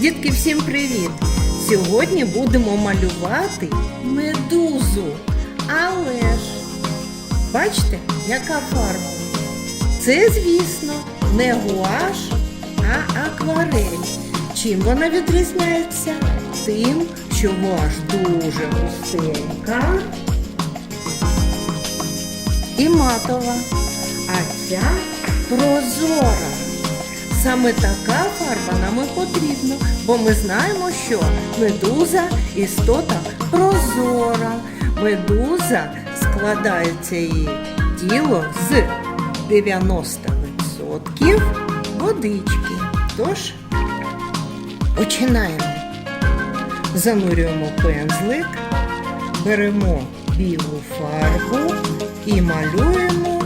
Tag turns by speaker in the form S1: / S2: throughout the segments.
S1: Дітки, всім привіт! Сьогодні будемо малювати медузу. Але ж, бачите, яка фарба? Це, звісно, не гуаш, а акварель. Чим вона відрізняється? Тим, що гуаш дуже густенька і матова, а ця прозора. Саме така фарба нам і потрібна, бо ми знаємо, що медуза істота прозора. Медуза складається її тіло з 90% водички. Тож починаємо. Занурюємо пензлик, беремо білу фарбу і малюємо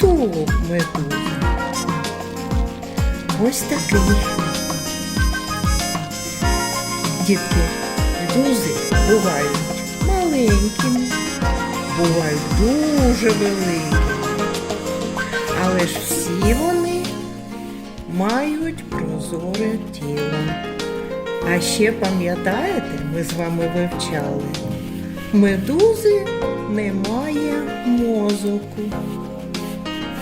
S1: тулуб медузи. Ось такий. Дітки, медузи бувають маленькими, бувають дуже великими. Але ж всі вони мають прозоре тіло. А ще пам'ятаєте, ми з вами вивчали, медузи немає мозоку.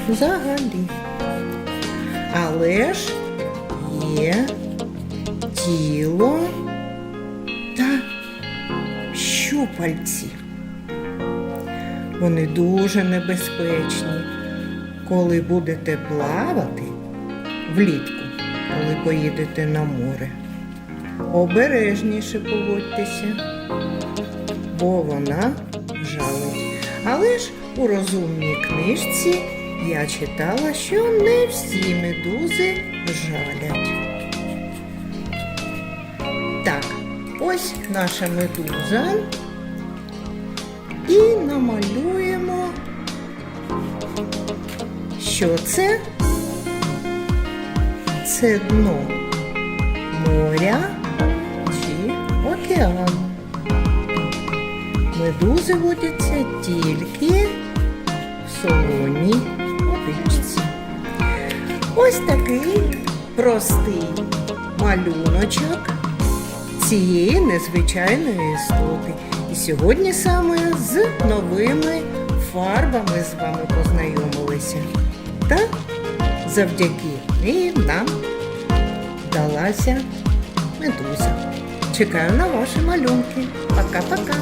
S1: Взагалі. Але ж є тіло та щупальці. Вони дуже небезпечні, коли будете плавати влітку, коли поїдете на море. Обережніше поводьтеся, бо вона жалить. Але ж у розумній книжці я читала, що не всі медузи жалять. Так, ось наша медуза. І намалюємо, що це? Це дно моря чи океану. Медузи водяться тільки в водичці. Ось такий простий малюночок цієї незвичайної істоти. І сьогодні саме з новими фарбами з вами познайомилися. Та завдяки їм нам вдалася медуза. Чекаю на ваші малюнки. Пока-пока.